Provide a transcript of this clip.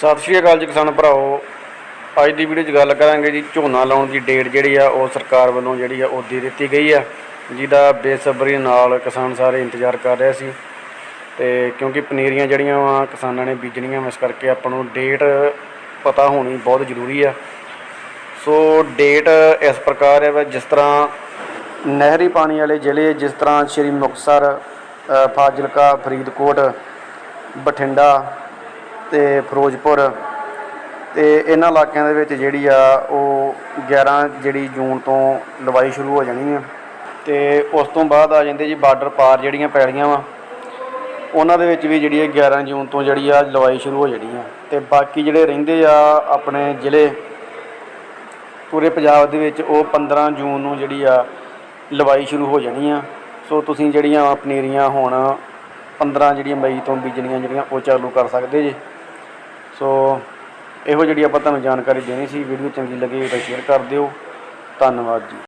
ਸਤਿ ਸ਼੍ਰੀ ਅਕਾਲ ਜੀ ਕਿਸਾਨ ਭਰਾਓ। ਅੱਜ ਦੀ ਵੀਡੀਓ 'ਚ ਗੱਲ ਕਰਾਂਗੇ ਜੀ ਝੋਨਾ ਲਾਉਣ ਦੀ ਡੇਟ ਜਿਹੜੀ ਆ ਉਹ ਸਰਕਾਰ ਵੱਲੋਂ ਜਿਹੜੀ ਆ ਉਹ ਦੇ ਦਿੱਤੀ ਗਈ ਆ ਜਿਹਦਾ ਬੇਸਬਰੀ ਨਾਲ ਕਿਸਾਨ ਸਾਰੇ ਇੰਤਜ਼ਾਰ ਕਰ ਰਹੇ ਸੀ। ਤੇ ਕਿਉਂਕਿ ਪਨੀਰੀਆਂ ਜਿਹੜੀਆਂ ਵਾ ਕਿਸਾਨਾਂ ਨੇ ਬੀਜਣੀਆਂ ਵਾ, ਇਸ ਕਰਕੇ ਆਪਾਂ ਨੂੰ ਡੇਟ ਪਤਾ ਹੋਣੀ ਬਹੁਤ ਜ਼ਰੂਰੀ ਆ। ਸੋ ਡੇਟ ਇਸ ਪ੍ਰਕਾਰ ਹੈ ਵਾ ਜਿਸ ਤਰ੍ਹਾਂ ਨਹਿਰੀ ਪਾਣੀ ਵਾਲੇ ਜ਼ਿਲ੍ਹੇ ਜਿਸ ਤਰ੍ਹਾਂ ਸ਼੍ਰੀ ਮੁਕਤਸਰ ਫਾਜ਼ਿਲਕਾ ਫਰੀਦਕੋਟ ਬਠਿੰਡਾ ਤੇ ਫਿਰੋਜ਼ਪੁਰ ਤੇ ਇਹਨਾਂ ਇਲਾਕਿਆਂ ਦੇ ਵਿੱਚ ਜਿਹੜੀ ਆ ਉਹ 11 ਜਿਹੜੀ ਜੂਨ ਤੋਂ ਲਵਾਈ ਸ਼ੁਰੂ ਹੋ ਜਾਣੀ ਆ। ਤੇ ਉਸ ਤੋਂ ਬਾਅਦ ਆ ਜਾਂਦੇ ਜੀ ਬਾਰਡਰ ਪਾਰ ਜਿਹੜੀਆਂ ਪੈਲੀਆਂ ਵਾ, ਉਹਨਾਂ ਦੇ ਵਿੱਚ ਵੀ ਜਿਹੜੀ ਹੈ 11 ਜੂਨ ਤੋਂ ਜਿਹੜੀ ਆ ਲਵਾਈ ਸ਼ੁਰੂ ਹੋ ਜਾਣੀ ਆ। ਤੇ ਬਾਕੀ ਜਿਹੜੇ ਰਹਿੰਦੇ ਆ ਆਪਣੇ ਜ਼ਿਲ੍ਹੇ, ਪੂਰੇ ਪੰਜਾਬ ਦੇ ਵਿੱਚ ਉਹ 15 ਜੂਨ ਨੂੰ ਜਿਹੜੀ ਆ ਲਵਾਈ ਸ਼ੁਰੂ ਹੋ ਜਾਣੀ ਆ। ਸੋ ਤੁਸੀਂ ਜਿਹੜੀਆਂ ਪਨੀਰੀਆਂ ਹੁਣ 15 ਜਿਹੜੀਆਂ ਮਈ ਤੋਂ ਬੀਜਣੀਆਂ ਜਿਹੜੀਆਂ ਉਹ ਚਾਲੂ ਕਰ ਸਕਦੇ ਜੀ। ਸੋ ਇਹੋ ਜਿਹੜੀ ਆਪਾਂ ਤੁਹਾਨੂੰ ਜਾਣਕਾਰੀ ਦੇਣੀ ਸੀ, ਵੀਡੀਓ ਚੰਗੀ ਲੱਗੀ ਤਾਂ ਸ਼ੇਅਰ ਕਰ ਦਿਓ। ਧੰਨਵਾਦ ਜੀ।